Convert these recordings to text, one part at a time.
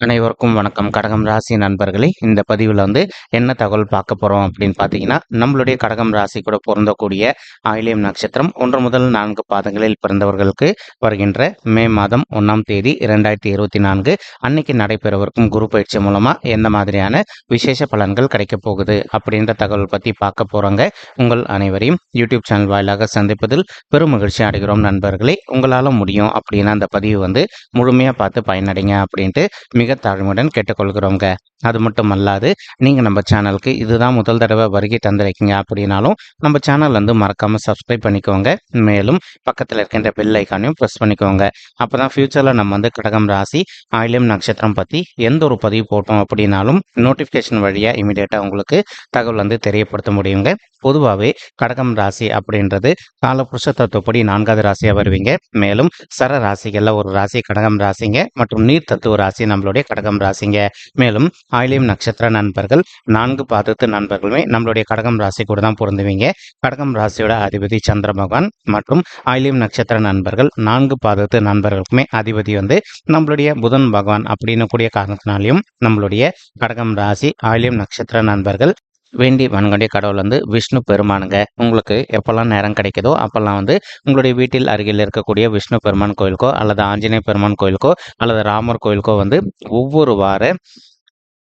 அனைவருக்கும் வணக்கம். கடகம் ராசி நண்பர்களே இந்த பதிவில் வந்து என்ன தகவல் பார்க்க போகிறோம் அப்படின்னு பார்த்தீங்கன்னா நம்மளுடைய கடகம் ராசி கூட பொருந்தக்கூடிய ஆயிலியம் நட்சத்திரம் ஒன்று முதல் நான்கு பாதங்களில் பிறந்தவர்களுக்கு வருகின்ற மே மாதம் ஒன்றாம் தேதி இரண்டாயிரத்தி இருபத்தி நான்கு அன்னைக்கு நடைபெறவிருக்கும் குரு பயிற்சி மூலமாக எந்த மாதிரியான விசேஷ பலன்கள் கிடைக்க போகுது அப்படின்ற தகவல் பற்றி பார்க்க போகிறோங்க உங்கள் அனைவரையும் யூடியூப் சேனல் வாயிலாக சந்திப்பதில் பெரும் மகிழ்ச்சி அடைகிறோம் நண்பர்களே. உங்களால் முடியும் அப்படின்னா அந்த பதிவு வந்து முழுமையாக பார்த்து பயனடைங்க அப்படின்ட்டு மிக தாழ்மையுடன் கேட்டுக்கொள்கிறோங்க அது மட்டும் அல்லாது நீங்கள் நம்ம சேனலுக்கு இதுதான் முதல் தடவை வருகை தந்திருக்கீங்க அப்படின்னாலும் நம்ம சேனல் வந்து மறக்காமல் சப்ஸ்கிரைப் பண்ணிக்கோங்க. மேலும் பக்கத்தில் இருக்கின்ற பெல் ஐக்கானையும் ப்ரெஸ் பண்ணிக்கோங்க. அப்போ தான் ஃப்யூச்சரில் நம்ம வந்து கடகம் ராசி ஆயிலியம் நட்சத்திரம் பற்றி எந்த ஒரு பதிவு போட்டோம் அப்படின்னாலும் நோட்டிஃபிகேஷன் வழியாக இமீடியட்டாக உங்களுக்கு தகவல் வந்து தெரியப்படுத்த முடியுங்க. பொதுவாகவே கடகம் ராசி அப்படின்றது காலபுருஷ தத்துவப்படி நான்காவது ராசியாக வருவீங்க. மேலும் சர ராசிகளில் ஒரு ராசி கடகம் ராசிங்க மற்றும் நீர் தத்துவ ராசி நம்மளுடைய கடகம் ராசிங்க. மேலும் ஆயிலியம் நட்சத்திர நண்பர்கள் நான்கு பாதத்து நண்பர்களுமே நம்மளுடைய கடகம் ராசி கூட தான் பொருந்துவீங்க. கடகம் ராசியோட அதிபதி சந்திர பகவான் மற்றும் ஆயிலியம் நட்சத்திர நண்பர்கள் நான்கு பாதத்து நண்பர்களுக்குமே அதிபதி வந்து நம்மளுடைய புதன் பகவான் அப்படின்னு கூடிய காரணத்தினாலையும் நம்மளுடைய கடகம் ராசி ஆயிலியம் நட்சத்திர நண்பர்கள் வேண்டி வன்கொண்டிய கடவுள் வந்து விஷ்ணு பெருமானுங்க. உங்களுக்கு எப்போல்லாம் நேரம் கிடைக்குதோ அப்போல்லாம் வந்து உங்களுடைய வீட்டில் அருகில் இருக்கக்கூடிய விஷ்ணு பெருமான் கோயிலுக்கோ அல்லது ஆஞ்சநேய பெருமான் கோயிலுக்கோ அல்லது ராமர் கோயிலுக்கோ வந்து ஒவ்வொரு வார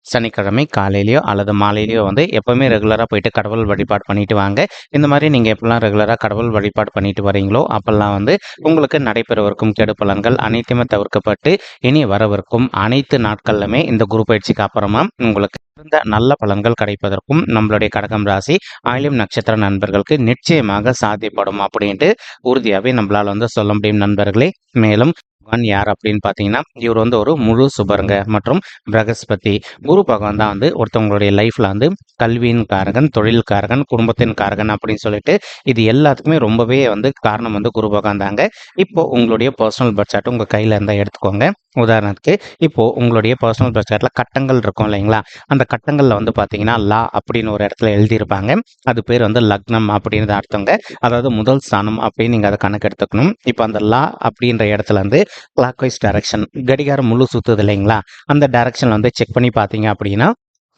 சனிக்கிழமை காலையிலையோ அல்லது மாலையிலையோ வந்து எப்போவுமே ரெகுலராக போயிட்டு கடவுள் வழிபாடு பண்ணிட்டு வாங்க. இந்த மாதிரி நீங்கள் எப்பெல்லாம் ரெகுலராக கடவுள் வழிபாடு பண்ணிட்டு வரீங்களோ அப்போல்லாம் வந்து உங்களுக்கு நடைபெறவிருக்கும் கெடு பலன்கள் அனைத்துமே தவிர்க்கப்பட்டு இனி வரவிருக்கும் அனைத்து நாட்கள்லுமே இந்த குரு பயிற்சிக்கு அப்புறமா உங்களுக்கு இருந்த நல்ல பலன்கள் கிடைப்பதற்கும் நம்மளுடைய கடகம் ராசி ஆயிலும் நட்சத்திர நண்பர்களுக்கு நிச்சயமாக சாத்தியப்படும் அப்படின்ட்டு உறுதியாகவே நம்மளால் வந்து சொல்ல முடியும் நண்பர்களே. மேலும் பகவான் யார் அப்படின்னு பார்த்தீங்கன்னா இவர் வந்து ஒரு முழு சுபருங்க. மற்றும் பிரகஸ்பதி குரு பகவான் தான் வந்து ஒருத்தவங்களுடைய லைஃப்ல வந்து கல்வியின் காரகன் தொழில் காரகன் குடும்பத்தின் காரகன் அப்படின்னு சொல்லிட்டு இது எல்லாத்துக்குமே ரொம்பவே வந்து காரணம் வந்து குரு பகவான் தாங்க. இப்போ உங்களுடைய பர்சனல் பட்ஜெட் உங்க கையில இருந்தால் எடுத்துக்கோங்க. உதாரணத்துக்கு இப்போ உங்களுடைய பர்சனல் பட்ஜெட்ல கட்டங்கள் இருக்கும் இல்லைங்களா? அந்த கட்டங்கள்ல வந்து பார்த்தீங்கன்னா லா அப்படின்னு ஒரு இடத்துல எழுதியிருப்பாங்க. அது பேர் வந்து லக்னம் அப்படின்னு அர்த்தங்க. அதாவது முதல் ஸ்தானம் அப்படின்னு நீங்கள் அதை கணக்கு எடுத்துக்கணும். இப்போ அந்த லா அப்படின்ற இடத்துல வந்து கிளாக் வைஸ் டைரக்ஷன் கடிகாரம் முழு சுத்துது இல்லைங்களா? அந்த டைரக்ஷனில் வந்து செக் பண்ணி பார்த்தீங்க அப்படின்னா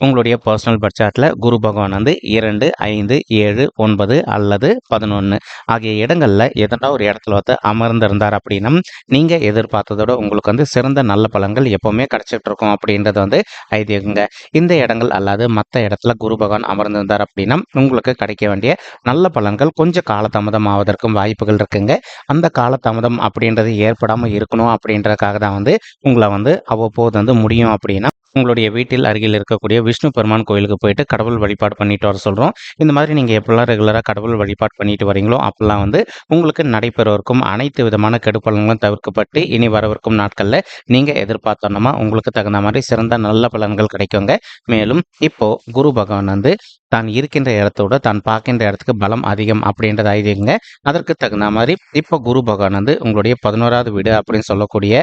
உங்களுடைய பர்சனல் பட்ஜெட்டில் குரு பகவான் வந்து இரண்டு ஐந்து ஏழு ஒன்பது அல்லது பதினொன்று ஆகிய இடங்களில் எதனா ஒரு இடத்துல வந்து அமர்ந்திருந்தார் அப்படின்னா நீங்கள் எதிர்பார்த்ததோட உங்களுக்கு வந்து சிறந்த நல்ல பலன்கள் எப்போவுமே கிடைச்சிட்டு இருக்கும் அப்படின்றது வந்து ஐதீகங்க. இந்த இடங்கள் அல்லாது மற்ற இடத்துல குரு பகவான் அமர்ந்திருந்தார் அப்படின்னா உங்களுக்கு கிடைக்க வேண்டிய நல்ல பலன்கள் கொஞ்சம் காலதாமதம் ஆவதற்கும் வாய்ப்புகள் இருக்குங்க. அந்த காலதாமதம் அப்படின்றது ஏற்படாமல் இருக்கணும் அப்படின்றதுக்காக தான் வந்து உங்களை வந்து அவ்வப்போது வந்து முடியும் அப்படின்னா உங்களுடைய வீட்டில் அருகில் இருக்கக்கூடிய விஷ்ணு பெருமான் கோயிலுக்கு போயிட்டு கடவுள் வழிபாடு பண்ணிட்டு வர சொல்கிறோம் இந்த மாதிரி நீங்கள் எப்பெல்லாம் ரெகுலராக கடவுள் வழிபாடு பண்ணிட்டு வரீங்களோ அப்போல்லாம் வந்து உங்களுக்கு நடைபெறவிருக்கும் அனைத்து விதமான கெடுப்பலன்களும் தவிர்க்கப்பட்டு இனி வரவிருக்கும் நாட்களில் நீங்கள் எதிர்பார்த்தோன்னா உங்களுக்கு தகுந்த மாதிரி சிறந்த நல்ல பலன்கள் கிடைக்குங்க. மேலும் இப்போ குரு பகவான் வந்து தான் இருக்கின்ற இடத்தோட தான் பார்க்கின்ற இடத்துக்கு பலம் அதிகம் அப்படின்றது ஐதீகங்க. அதற்கு தகுந்த மாதிரி இப்போ குரு பகவான் வந்து உங்களுடைய பதினோராவது வீடு அப்படின்னு சொல்லக்கூடிய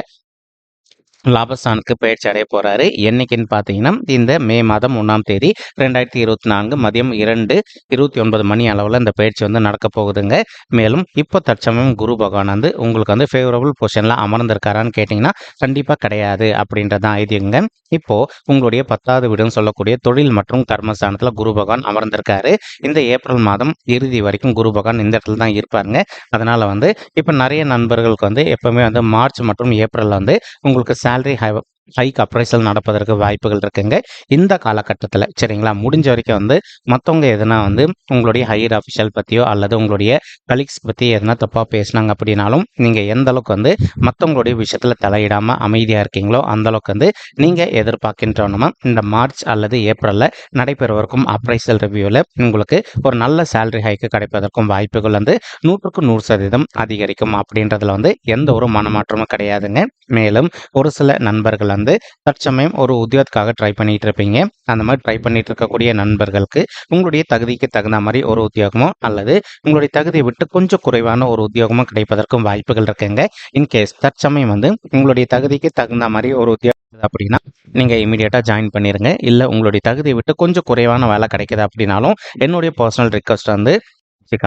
லாபஸ்தானுக்கு பயிற்சி அடைய போறாரு. என்னைக்குன்னு பார்த்தீங்கன்னா இந்த மே மாதம் ஒன்றாம் தேதி ரெண்டாயிரத்தி இருபத்தி நான்கு மதியம் இரண்டு இருபத்தி ஒன்பது மணி அளவில் இந்த பயிற்சி வந்து நடக்க போகுதுங்க. மேலும் இப்போ தற்சமயம் குரு பகவான் வந்து உங்களுக்கு வந்து ஃபேவரபுள் பொசிஷனில் அமர்ந்திருக்காரான்னு கேட்டிங்கன்னா கண்டிப்பாக கிடையாது அப்படின்றதான் ஐதியங்க இப்போ உங்களுடைய பத்தாவது வீடுன்னு சொல்லக்கூடிய தொழில் மற்றும் கர்மஸ்தானத்தில் குரு பகவான் அமர்ந்திருக்காரு. இந்த ஏப்ரல் மாதம் இறுதி வரைக்கும் குரு பகவான் இந்த இடத்துல தான் இருப்பாருங்க. அதனால வந்து இப்போ நிறைய நண்பர்களுக்கு வந்து எப்பவுமே வந்து மார்ச் மற்றும் ஏப்ரல் வந்து உங்களுக்கு சேலரி ஹைக் அப்ரைசல் நடப்பதற்கு வாய்ப்புகள் இருக்குங்க. இந்த காலகட்டத்தில் சரிங்களா? முடிஞ்ச வரைக்கும் வந்து மற்றவங்க எதுனா வந்து உங்களுடைய ஹையர் அஃபிஷியல் பற்றியோ அல்லது உங்களுடைய கலீக்ஸ் பற்றி எதனா தப்பாக பேசினாங்க அப்படின்னாலும் நீங்கள் எந்த அளவுக்கு வந்து மற்றவங்களுடைய விஷயத்தில் தலையிடாமல் அமைதியாக இருக்கீங்களோ அந்த அளவுக்கு வந்து நீங்கள் எதிர்பார்க்கின்றவனுமா இந்த மார்ச் அல்லது ஏப்ரலில் நடைபெறுவதற்கும் அப்ரைசல் ரிவ்யூவில் உங்களுக்கு ஒரு நல்ல சேலரி ஹைக்கு கிடைப்பதற்கும் வாய்ப்புகள் வந்து நூற்றுக்கு நூறு சதவீதம் அதிகரிக்கும். அப்படின்றதுல வந்து எந்த ஒரு மனமாற்றமும் கிடையாதுங்க. மேலும் ஒரு சில நண்பர்கள் வந்து தற்சமயம் ஒரு உத்தியோகத்துக்காக ட்ரை பண்ணிட்டு இருப்பீங்க அந்த மாதிரி ட்ரை பண்ணிட்டு இருக்கக்கூடிய நண்பர்களுக்கு உங்களுடைய தகுதிக்கு தகுந்த மாதிரி ஒரு உத்தியோகமோ அல்லது உங்களுடைய தகுதியை விட்டு கொஞ்சம் குறைவான ஒரு உத்தியோகமோ கிடைப்பதற்கும் வாய்ப்புகள் இருக்குங்க. இன்கேஸ் தற்சமயம் வந்து உங்களுடைய தகுதிக்கு தகுந்த மாதிரி ஒரு உத்தியோகம் அப்படின்னா நீங்கள் இமீடியட்டாக ஜாயின் பண்ணிடுங்க இல்லை உங்களுடைய தகுதியை விட்டு கொஞ்சம் குறைவான வேலை கிடைக்குது அப்படின்னாலும் என்னுடைய பர்சனல் ரிக்வஸ்ட் வந்து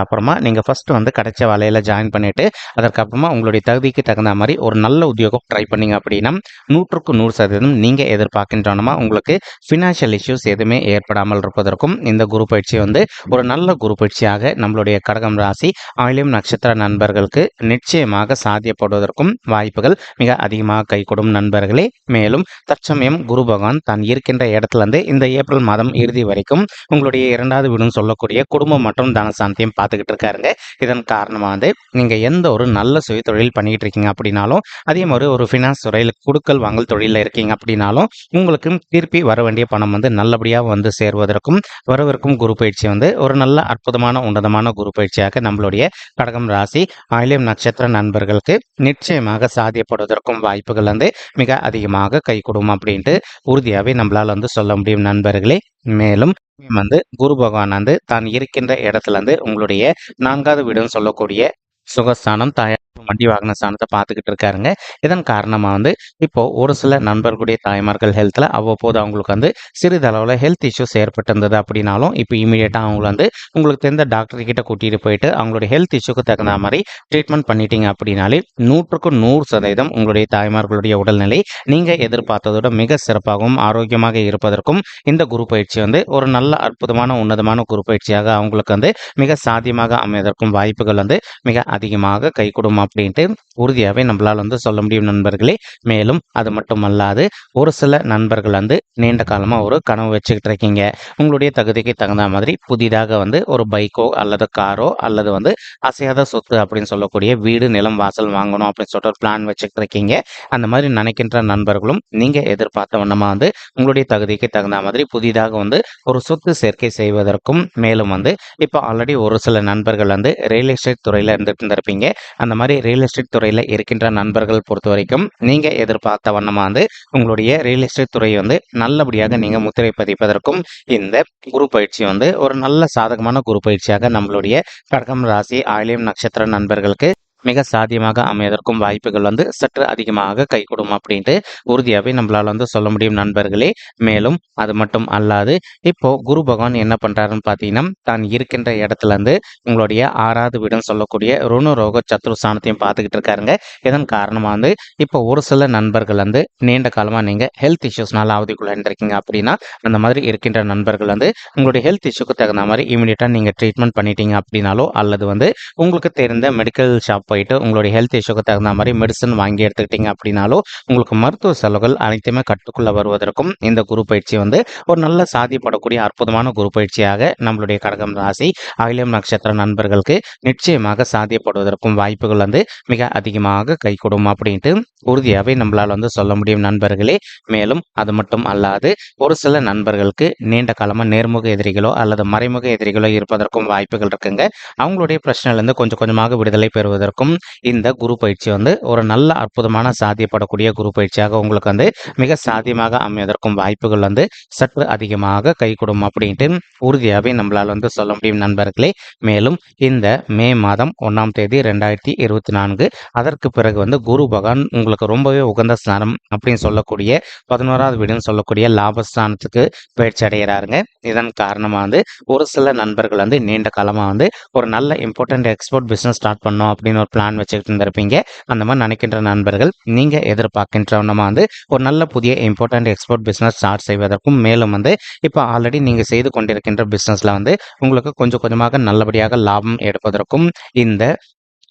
அப்புறமா நீங்கள் ஃபஸ்ட்டு வந்து கிடைச்ச வேலையில் ஜாயின் பண்ணிவிட்டு அதற்கப்புறமா உங்களுடைய தகுதிக்கு தகுந்த மாதிரி ஒரு நல்ல உத்தியோகம் ட்ரை பண்ணிங்க அப்படின்னா நூற்றுக்கு நூறு சதவீதம் நீங்கள் எதிர்பார்க்கின்றனமா உங்களுக்கு ஃபினான்ஷியல் இஷ்யூஸ் எதுவுமே ஏற்படாமல் இருப்பதற்கும் இந்த குரு பயிற்சி வந்து ஒரு நல்ல குரு பயிற்சியாக நம்மளுடைய கடகம் ராசி ஆயிலியம் நட்சத்திர நண்பர்களுக்கு நிச்சயமாக சாத்தியப்படுவதற்கும் வாய்ப்புகள் மிக அதிகமாக கைகூடும் நண்பர்களே. மேலும் தற்சமயம் குரு பகவான் தான் இருக்கின்ற இடத்துலேருந்து இந்த ஏப்ரல் மாதம் இறுதி வரைக்கும் உங்களுடைய இரண்டாவது வீடும் சொல்லக்கூடிய குடும்பம் மற்றும் தனசாந்தியம் பார்த்துக்கிட்டு இருக்காருங்க. இதன் காரணமாக வந்து நீங்கள் எந்த ஒரு நல்ல சுய தொழில் பண்ணிக்கிட்டு இருக்கீங்க அப்படின்னாலும் அதே மாதிரி ஒரு ஃபினான்ஸ் துறையில் கொடுக்கல் வாங்கல் தொழிலில் இருக்கீங்க அப்படின்னாலும் உங்களுக்கு திருப்பி வர வேண்டிய பணம் வந்து நல்லபடியாக வந்து சேர்வதற்கும் வரவிருக்கும் குரு பயிற்சி வந்து ஒரு நல்ல அற்புதமான உன்னதமான குரு பயிற்சியாக நம்மளுடைய கடகம் ராசி ஆயிலியம் நட்சத்திர நண்பர்களுக்கு நிச்சயமாக சாத்தியப்படுவதற்கும் வாய்ப்புகள் வந்து மிக அதிகமாக கை கொடுக்கும் அப்படின்ட்டு உறுதியாகவே நம்மளால் வந்து சொல்ல முடியும் நண்பர்களே. மேலும் வந்து குரு பகவான் வந்து தான் இருக்கின்ற இடத்துல இருந்து உங்களுடைய நான்காவது வீடுன்னு சொல்லக்கூடிய சுகஸ்தானம் தாயார் வண்டி வாகன ஸ்தானத்தை பார்த்துக்கிட்டு இருக்காருங்க. இதன் காரணமாக வந்து இப்போ ஒரு சில நண்பர்களுடைய தாய்மார்கள் ஹெல்த்தில் அவ்வப்போது அவங்களுக்கு வந்து சிறிதளவில் ஹெல்த் இஷ்யூஸ் ஏற்பட்டிருந்தது அப்படின்னாலும் இப்போ இமீடியட்டாக அவங்கள வந்து உங்களுக்கு தெரிந்த டாக்டர் கிட்ட கூட்டிகிட்டு போயிட்டு அவங்களுடைய ஹெல்த் இஷ்யூக்கு தகுந்த மாதிரி ட்ரீட்மெண்ட் பண்ணிட்டீங்க அப்படின்னாலே நூற்றுக்கு நூறு சதவீதம் உங்களுடைய தாய்மார்களுடைய உடல்நிலை நீங்கள் எதிர்பார்த்ததோட மிக சிறப்பாகவும் ஆரோக்கியமாக இருப்பதற்கும் இந்த குரு பயிற்சி வந்து ஒரு நல்ல அற்புதமான உன்னதமான குரு பயிற்சியாக அவங்களுக்கு வந்து மிக சாத்தியமாக அமைவதற்கும் வாய்ப்புகள் வந்து மிக அதிகமாக கை அப்படி அப்படின்ட்டு உறுதியாகவே நம்மளால் வந்து சொல்ல முடியும் நண்பர்களே. மேலும் அது மட்டும் அல்லாது ஒரு சில நண்பர்கள் வந்து நீண்ட காலமாக ஒரு கனவு வச்சுக்கிட்டு இருக்கீங்க. உங்களுடைய தகுதிக்கு தகுந்த மாதிரி புதிதாக வந்து ஒரு பைக்கோ அல்லது காரோ அல்லது வந்து அசையாத சொத்து அப்படின்னு சொல்லக்கூடிய வீடு நிலம் வாசல் வாங்கணும் அப்படின்னு சொல்லிட்டு ஒரு பிளான் வச்சுக்கிட்டு இருக்கீங்க. அந்த மாதிரி நினைக்கின்ற நண்பர்களும் நீங்கள் எதிர்பார்த்த வண்ணமாக வந்து உங்களுடைய தகுதிக்கு தகுந்த மாதிரி புதிதாக வந்து ஒரு சொத்து சேர்க்கை செய்வதற்கும் மேலும் வந்து இப்போ ஆல்ரெடி ஒரு சில நண்பர்கள் வந்து ரியல் எஸ்டேட் துறையில் இருந்துட்டு இருந்திருப்பீங்க. அந்த மாதிரி ரியல் எஸ்டேட் துறையில் இருக்கின்ற நண்பர்கள் பொறுத்த வரைக்கும் நீங்கள் எதிர்பார்த்த வண்ணமாக வந்து உங்களுடைய ரியல் எஸ்டேட் துறையை வந்து நல்லபடியாக நீங்கள் முத்திரை பதிப்பதற்கும் இந்த குரு பயிற்சி வந்து ஒரு நல்ல சாதகமான குரு பயிற்சியாக நம்மளுடைய கடகம் ராசி ஆயிலியம் நட்சத்திர நண்பர்களுக்கு மிக சாத்தியமாக அமைவதற்கும் வாய்ப்புகள் வந்து சற்று அதிகமாக கைகூடும் அப்படின்ட்டு உறுதியாகவே நம்மளால் வந்து சொல்ல முடியும் நண்பர்களே. மேலும் அது மட்டும் அல்லாது இப்போ குரு பகவான் என்ன பண்ணுறாருன்னு பார்த்தீங்கன்னா தான் இருக்கின்ற இடத்துல இருந்து உங்களுடைய ஆறாவது வீடுன்னு சொல்லக்கூடிய ருணோரோக சத்ரு சாணத்தையும் பார்த்துக்கிட்டு இருக்காருங்க. இதன் காரணமாக வந்து இப்போ ஒரு சில நண்பர்கள் வந்து நீண்ட காலமாக நீங்கள் ஹெல்த் இஷ்யூஸ்னால அவதிக்குள்ளிருக்கீங்க அப்படின்னா அந்த மாதிரி இருக்கின்ற நண்பர்கள் வந்து உங்களுடைய ஹெல்த் இஷ்யூக்கு தகுந்த மாதிரி இமீடியட்டாக நீங்கள் ட்ரீட்மெண்ட் பண்ணிட்டீங்க அப்படின்னாலோ அல்லது வந்து உங்களுக்கு தெரிந்த மெடிக்கல் ஷாப் போயிட்டு உங்களுடைய ஹெல்த் இஷ்யூக்கு தகுந்த மாதிரி மெடிசன் வாங்கி எடுத்துக்கிட்டீங்க அப்படின்னாலும் உங்களுக்கு மருத்துவ செலவுகள் அனைத்துமே கட்டுக்குள்ள வருவதற்கும் இந்த குரு பயிற்சி வந்து ஒரு நல்ல சாதிப்படக்கூடிய அற்புதமான குரு பயிற்சியாக நம்மளுடைய கடகம் ராசி ஆயிலம் நட்சத்திர நண்பர்களுக்கு நிச்சயமாக சாத்தியப்படுவதற்கும் வாய்ப்புகள் வந்து மிக அதிகமாக கைகூடும் அப்படின்ட்டு உறுதியாகவே நம்மளால் வந்து சொல்ல முடியும் நண்பர்களே. மேலும் அது மட்டும் அல்லாது ஒரு சில நண்பர்களுக்கு நீண்ட காலமாக நேர்முக எதிரிகளோ அல்லது மறைமுக எதிரிகளோ இருப்பதற்கும் வாய்ப்புகள் இருக்குங்க. அவங்களுடைய பிரச்சனையிலேருந்து கொஞ்சம் கொஞ்சமாக விடுதலை பெறுவதற்கும் இந்த குரு பயிற்சி வந்து ஒரு நல்ல அற்புதமான சாத்தியப்படக்கூடிய குரு பயிற்சியாக உங்களுக்கு வந்து மிக சாத்தியமாக அமைவதற்கும் வாய்ப்புகள் வந்து சற்று அதிகமாக கைகூடும் அப்படின்ட்டு உறுதியாகவே நம்மளால் வந்து சொல்ல முடியும் நண்பர்களே. மேலும் இந்த மே மாதம் ஒன்றாம் தேதி ரெண்டாயிரத்தி இருபத்தி நான்கு அதற்கு பிறகு வந்து குரு பகவான் உங்களுக்கு ரொம்பவே உகந்த ஸ்தானம் அப்படின்னு சொல்லக்கூடிய பதினோராவது வீடுன்னு சொல்லக்கூடிய லாபஸ்தானத்துக்கு பயிற்சி அடைகிறாருங்க இதன் காரணமாக வந்து ஒரு சில நண்பர்கள் வந்து நீண்ட காலமாக வந்து ஒரு நல்ல இம்பார்ட்டன்ட் எக்ஸ்போர்ட் பிஸ்னஸ் ஸ்டார்ட் பண்ணோம் அப்படின்னு ஒரு பிளான் வச்சுக்கிட்டு இருந்திருப்பீங்க அந்த மாதிரி நினைக்கின்ற நண்பர்கள் நீங்கள் எதிர்பார்க்கின்றவனமாக வந்து ஒரு நல்ல புதிய இம்பார்ட்டன்ட் எக்ஸ்போர்ட் பிஸ்னஸ் ஸ்டார்ட் செய்வதற்கும் மேலும் வந்து இப்போ ஆல்ரெடி நீங்கள் செய்து கொண்டிருக்கின்ற பிஸ்னஸில் வந்து உங்களுக்கு கொஞ்சம் கொஞ்சமாக நல்லபடியாக லாபம் எடுப்பதற்கும் இந்த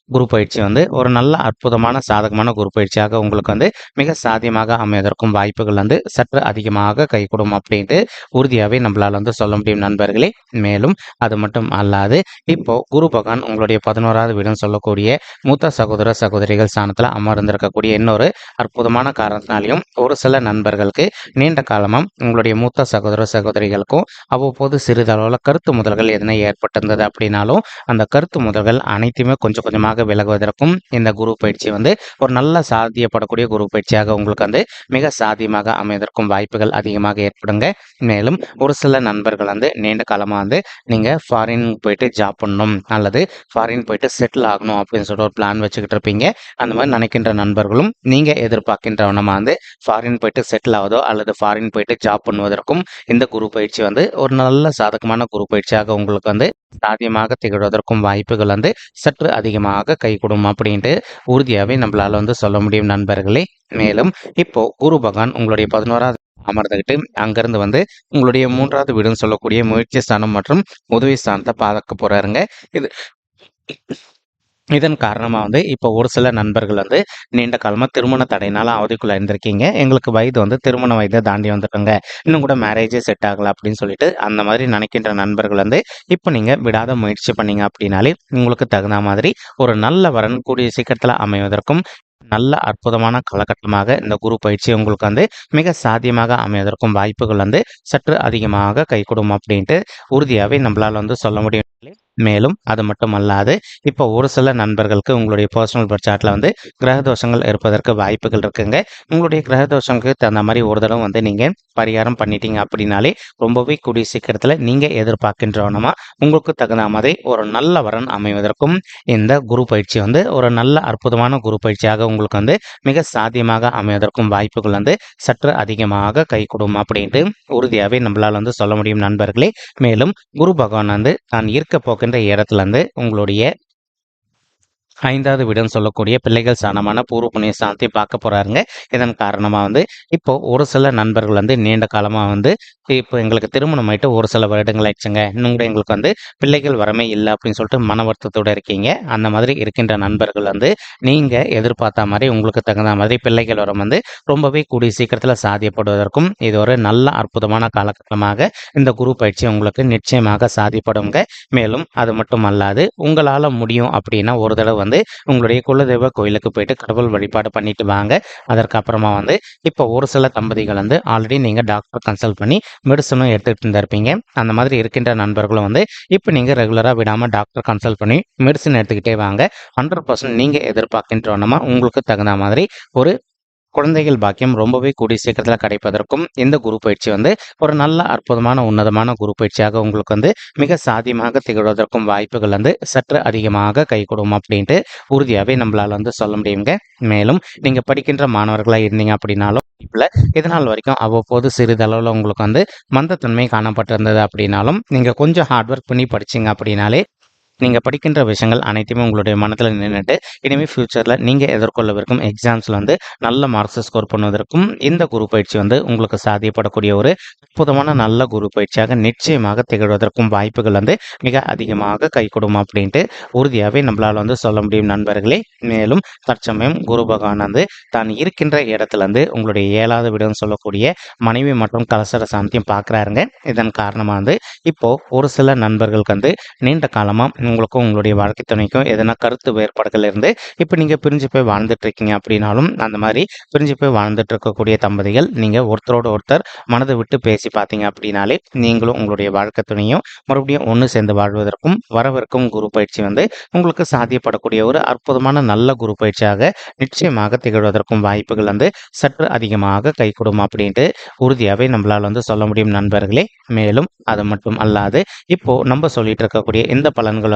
குரு பயிற்சி வந்து ஒரு நல்ல அற்புதமான சாதகமான குரு பயிற்சியாக உங்களுக்கு வந்து மிக சாத்தியமாக அமைவதற்கும் வாய்ப்புகள் வந்து சற்று அதிகமாக கைகூடும் அப்படின்ட்டு உறுதியாகவே நம்மளால் வந்து சொல்ல முடியும் நண்பர்களே. மேலும் அது மட்டும் அல்லாது இப்போ குரு பகவான் உங்களுடைய பதினோராவது வீடுன்னு சொல்லக்கூடிய மூத்த சகோதர சகோதரிகள் ஸ்தானத்தில் அமர்ந்திருக்கக்கூடிய இன்னொரு அற்புதமான காரணத்தினாலையும் ஒரு சில நண்பர்களுக்கு நீண்ட காலமாக உங்களுடைய மூத்த சகோதர சகோதரிகளுக்கும் அவ்வப்போது சிறிதளவில் கருத்து முதல்கள் எதனா ஏற்பட்டிருந்தது அப்படின்னாலும் அந்த கருத்து முதல்கள் அனைத்துமே கொஞ்சம் கொஞ்சமாக விலகுவதற்கும் இந்த குரு பயிற்சி வந்து ஒரு நல்ல சாத்தியப்படக்கூடிய குரு பயிற்சியாக உங்களுக்கு வந்து மிக சாத்தியமாக அமைவதற்கும் வாய்ப்புகள் அதிகமாக ஏற்படுங்க. மேலும் ஒரு சில நண்பர்கள் வந்து நீண்ட காலமாக வந்து நீங்கள் ஃபாரின் போயிட்டு ஜாப் பண்ணணும் அல்லது ஃபாரின் போயிட்டு செட்டில் ஆகணும் அப்படின்னு சொல்லிட்டு ஒரு பிளான் வச்சுக்கிட்டு இருப்பீங்க. அந்த மாதிரி நினைக்கின்ற நண்பர்களும் நீங்கள் எதிர்பார்க்கின்றவனமாக வந்து ஃபாரின் போயிட்டு செட்டில் ஆகுதோ அல்லது ஃபாரின் போயிட்டு ஜாப் பண்ணுவதற்கும் இந்த குரு பயிற்சி வந்து ஒரு நல்ல சாதகமான குரு பயிற்சியாக உங்களுக்கு வந்து சாத்தியமாக திகழ்வதற்கும் வாய்ப்புகள் வந்து சற்று அதிகமாக கைகூடும் அப்படின்ட்டு உறுதியாகவே நம்மளால வந்து சொல்ல முடியும் நண்பர்களே. மேலும் இப்போ குரு பகவான் உங்களுடைய பதினோராவது அமர்ந்துக்கிட்டு அங்கிருந்து வந்து உங்களுடைய மூன்றாவது வீடுன்னு சொல்லக்கூடிய முயற்சி ஸ்தானம் மற்றும் உதவி ஸ்தானத்தை பாதுகாக்க போறாருங்க. இது இதன் காரணமாக வந்து இப்போ ஒரு சில நண்பர்கள் வந்து நீண்ட காலமாக திருமண தடையினால அவதிக்குள்ள இருந்திருக்கீங்க எங்களுக்கு வயது வந்து திருமண வயதை தாண்டி வந்துட்டோங்க இன்னும் கூட மேரேஜே செட் ஆகல அப்படின்னு சொல்லிட்டு அந்த மாதிரி நினைக்கின்ற நண்பர்கள் வந்து இப்போ நீங்கள் விடாத முயற்சி பண்ணீங்க அப்படின்னாலே உங்களுக்கு தகுந்த மாதிரி ஒரு நல்ல வரன் கூடிய சீக்கிரத்தில் அமைவதற்கும் நல்ல அற்புதமான காலகட்டமாக இந்த குரு பயிற்சி உங்களுக்கு வந்து மிக சாத்தியமாக அமைவதற்கும் வாய்ப்புகள் வந்து சற்று அதிகமாக கைகூடும் அப்படின்ட்டு உறுதியாகவே நம்மளால் வந்து சொல்ல முடியும். மேலும் அது மட்டும் அல்லாது இப்போ ஒரு சில நண்பர்களுக்கு உங்களுடைய பர்சனல் பட்சாட்டில் வந்து கிரக தோஷங்கள் இருப்பதற்கு வாய்ப்புகள் இருக்குங்க. உங்களுடைய கிரக தோஷங்களுக்கு தகுந்த மாதிரி ஒரு தடவை வந்து நீங்கள் பரிகாரம் பண்ணிட்டீங்க அப்படின்னாலே ரொம்பவே கூடிய சீக்கிரத்தில் நீங்கள் எதிர்பார்க்கின்றவனமா உங்களுக்கு தகுந்த மாதிரி ஒரு நல்ல வரன் அமைவதற்கும் இந்த குரு பயிற்சி வந்து ஒரு நல்ல அற்புதமான குரு பயிற்சியாக உங்களுக்கு வந்து மிக சாத்தியமாக அமைவதற்கும் வாய்ப்புகள் வந்து சற்று அதிகமாக கை கொடுக்கும் அப்படின்ட்டு உறுதியாகவே நம்மளால் வந்து சொல்ல முடியும் நண்பர்களே. மேலும் குரு பகவான் வந்து தான் இருக்க போகின்ற இடத்துலருந்து உங்களுடைய ஐந்தாவது வீடுன்னு சொல்லக்கூடிய பிள்ளைகள் சாணமான பூர்வ புண்ணிய சாந்தி பார்க்க போறாருங்க. இதன் காரணமாக வந்து இப்போ ஒரு சில நண்பர்கள் வந்து நீண்ட காலமாக வந்து இப்போ எங்களுக்கு திருமணம் ஆயிட்டு ஒரு சில வருடங்கள் ஆயிடுச்சுங்க. இன்னும் கூட எங்களுக்கு வந்து பிள்ளைகள் வரமே இல்லை அப்படின்னு சொல்லிட்டு மன வருத்தத்தோடு இருக்கீங்க. அந்த மாதிரி இருக்கின்ற நண்பர்கள் வந்து நீங்கள் எதிர்பார்த்த மாதிரி உங்களுக்கு தகுந்த மாதிரி பிள்ளைகள் வரம் வந்து ரொம்பவே கூடிய சீக்கிரத்தில் சாதியப்படுவதற்கும் இது ஒரு நல்ல அற்புதமான காலகட்டமாக இந்த குரு பயிற்சி உங்களுக்கு நிச்சயமாக சாதிப்படுங்க மேலும் அது மட்டும் அல்லாது உங்களால் முடியும் அப்படின்னா ஒரு தடவை வந்து உங்களுடைய குலதெய்வ கோயிலுக்கு போயிட்டு கடவுள் வழிபாடு பண்ணிட்டு வாங்க. அதற்கப்புறமா வந்து இப்போ ஒரு சில தம்பதிகள் வந்து ஆல்ரெடி நீங்கள் டாக்டர் கன்சல்ட் பண்ணி மெடிசனும் எடுத்துகிட்டு இருந்திருப்பீங்க. அந்த மாதிரி இருக்கின்ற நண்பர்களும் வந்து இப்போ நீங்கள் ரெகுலராக விடாமல் டாக்டர் கன்சல்ட் பண்ணி மெடிசன் எடுத்துக்கிட்டே வாங்க. ஹண்ட்ரட் பர்சன்ட் நீங்கள் எதிர்பார்க்கின்றோன்னா உங்களுக்கு தகுந்த மாதிரி ஒரு குழந்தைகள் பாக்கியம் ரொம்பவே கூடிய சீக்கிரத்தில் கிடைப்பதற்கும் இந்த குரு பயிற்சி வந்து ஒரு நல்ல அற்புதமான உன்னதமான குரு பயிற்சியாக உங்களுக்கு வந்து மிக சாத்தியமாக திகழ்வதற்கும் வாய்ப்புகள் வந்து சற்று அதிகமாக கை கொடுக்கும் அப்படின்ட்டு உறுதியாகவே நம்மளால் வந்து சொல்ல முடியுங்க. மேலும் நீங்கள் படிக்கின்ற மாணவர்களாக இருந்தீங்க அப்படின்னாலும் இப்போ இதனால் வரைக்கும் அவ்வப்போது சிறிதளவில் உங்களுக்கு வந்து மந்தத்தன்மை காணப்பட்டிருந்தது அப்படின்னாலும் நீங்கள் கொஞ்சம் ஹார்ட் ஒர்க் பண்ணி படிச்சிங்க அப்படின்னாலே நீங்கள் படிக்கின்ற விஷயங்கள் அனைத்தையும் உங்களுடைய மனதில் நின்றுட்டு இனிமேல் ஃப்யூச்சரில் நீங்கள் எதிர்கொள்ளவிருக்கும் எக்ஸாம்ஸில் வந்து நல்ல மார்க்ஸ் ஸ்கோர் பண்ணுவதற்கும் இந்த குரு பயிற்சி வந்து உங்களுக்கு சாத்தியப்படக்கூடிய ஒரு அற்புதமான நல்ல குரு பயிற்சியாக நிச்சயமாக திகழ்வதற்கும் வாய்ப்புகள் வந்து மிக அதிகமாக கை கொடுக்கும் அப்படின்ட்டு உறுதியாகவே நம்மளால் வந்து சொல்ல முடியும் நண்பர்களே. மேலும் தற்சமயம் குரு பகவான் வந்து தான் இருக்கின்ற இடத்துல இருந்து உங்களுடைய ஏழாவது வீடுன்னு சொல்லக்கூடிய மனைவி மற்றும் கலசர சாந்தியம் பார்க்குறாருங்க. இதன் காரணமாக வந்து இப்போ ஒரு சில நண்பர்களுக்கு வந்து நீண்ட காலமாக உங்களுக்கும் உங்களுடைய வாழ்க்கை துணைக்கும் எதனா கருத்து வேறுபாடுகள் இருந்து இப்போ நீங்கள் பிரிஞ்சு போய் வாழ்ந்துட்டு இருக்கீங்க அப்படின்னாலும் அந்த மாதிரி பிரிஞ்சு போய் வாழ்ந்துட்டு இருக்கக்கூடிய தம்பதிகள் நீங்கள் ஒருத்தரோட ஒருத்தர் மனதை விட்டு பேசி பார்த்தீங்க அப்படின்னாலே நீங்களும் உங்களுடைய வாழ்க்கை துணையும் மறுபடியும் ஒன்று சேர்ந்து வாழ்வதற்கும் வரவிருக்கும் குரு பயிற்சி வந்து உங்களுக்கு சாத்தியப்படக்கூடிய ஒரு அற்புதமான நல்ல குரு பயிற்சியாக நிச்சயமாக திகழ்வதற்கும் வாய்ப்புகள் வந்து சற்று அதிகமாக கை அப்படின்ட்டு உறுதியாகவே நம்மளால் வந்து சொல்ல முடியும் நண்பர்களே. மேலும் அது மட்டும் அல்லாது இப்போ நம்ம சொல்லிட்டு இருக்கக்கூடிய இந்த பலன்கள்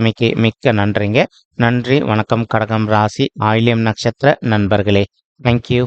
பத்தமைக்கு மிக்க நன்றிங்க. நன்றி வணக்கம் கடகம் ராசி ஆயிலியம் நட்சத்திர நண்பர்களே. தேங்க்யூ